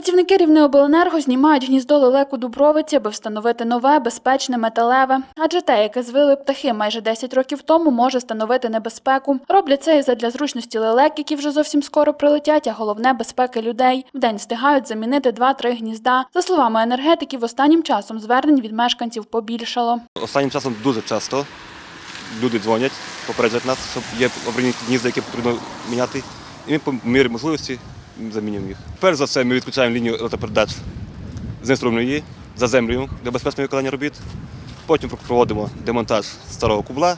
Працівники Рівнеобленерго знімають гніздо лелек у Дубровиці, аби встановити нове, безпечне металеве. Адже те, яке звили птахи майже 10 років тому, може становити небезпеку. Роблять це і задля зручності лелек, які вже зовсім скоро прилетять, а головне безпеки людей. Вдень встигають замінити 2-3 гнізда. За словами енергетиків, останнім часом звернень від мешканців побільшало. Останнім часом дуже часто люди дзвонять, попереджають нас, що є аварійні гнізда, які потрібно міняти. І ми по мірі можливості замінюємо їх. Перш за все, ми відключаємо лінію електропередач з інструмної за землею для безпечного виконання робіт. Потім проводимо демонтаж старого кубла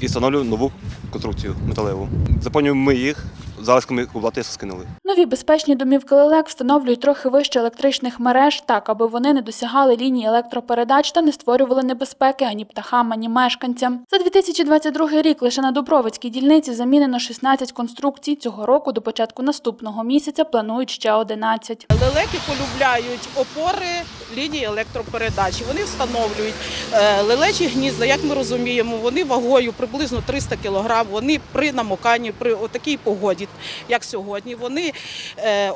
і встановлюємо нову конструкцію металеву. Заповнюємо ми їх залишками кубла, те, що скинули. Нові безпечні домівки лелек встановлюють трохи вище електричних мереж, так аби вони не досягали лінії електропередач та не створювали небезпеки ані птахам, ані мешканцям. За 2022 рік лише на Дубровицькій дільниці замінено 16 конструкцій. Цього року до початку наступного місяця планують ще 11. Лелеки полюбляють опори лінії електропередачі. Вони встановлюють е, лелечі гнізда, як ми розуміємо, вони вагою приблизно 300 кг. Вони при намоканні, при такій погоді, як сьогодні, вони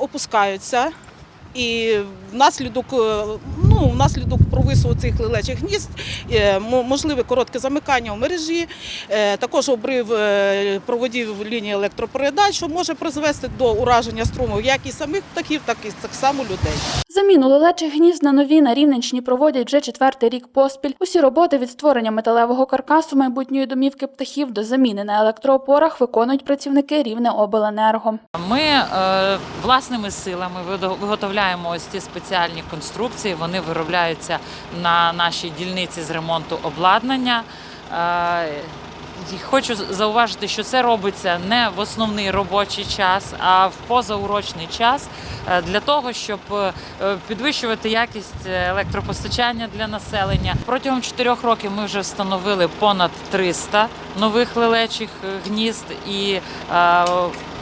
опускаються. І внаслідок, е, ну, внаслідок провису цих лелечих гнізд е, мо- можливе коротке замикання в мережі, е, також обрив е, проводів лінії електропередач, що може призвести до ураження струму як і самих птахів, так і так само людей. Заміну лелечих гнізд на нові на Рівненщині проводять вже четвертий рік поспіль. Усі роботи від створення металевого каркасу майбутньої домівки птахів до заміни на електроопорах виконують працівники Рівнеобленерго. Ми власними силами виготовляємо ось ці спеціальні конструкції. Вони виробляються на нашій дільниці з ремонту обладнання. Е, Хочу зауважити, що це робиться не в основний робочий час, а в позаурочний час е, для того, щоб е, підвищувати якість електропостачання для населення. Протягом чотирьох років ми вже встановили понад 300 нових лелечих гнізд, і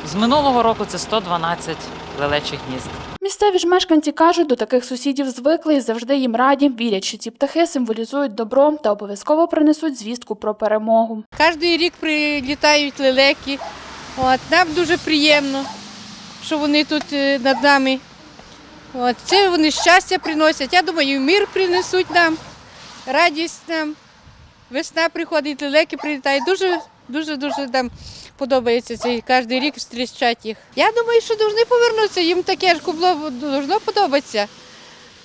з минулого року це 112 лелечих гнізд. Місцеві ж мешканці кажуть, до таких сусідів звикли і завжди їм раді, вірять, що ці птахи символізують добро та обов'язково принесуть звістку про перемогу. Кожен рік прилітають лелеки. От, нам дуже приємно, що вони тут е, над нами. От, це вони щастя приносять. Я думаю, мир принесуть нам, радість нам. Весна приходить, лелеки прилітають. Дуже, дуже, дуже нам подобається цей кожен рік зустрічати їх. Я думаю, що повинні повернутися. Їм таке ж кубло должно подобатися.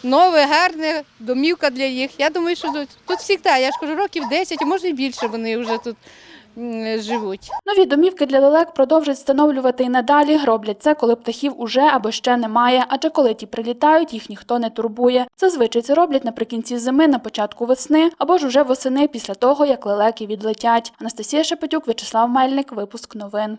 Нове, гарне, домівка для їх. Я думаю, що тут, тут завжди, я ж кажу, років 10, а може і більше вони вже тут живуть. Нові домівки для лелек продовжать встановлювати і надалі. Роблять це, коли птахів уже або ще немає. Адже коли ті прилітають, їх ніхто не турбує. Зазвичай це роблять наприкінці зими, на початку весни або ж уже восени після того, як лелеки відлетять. Анастасія Шепетюк, В'ячеслав Мельник, випуск новин.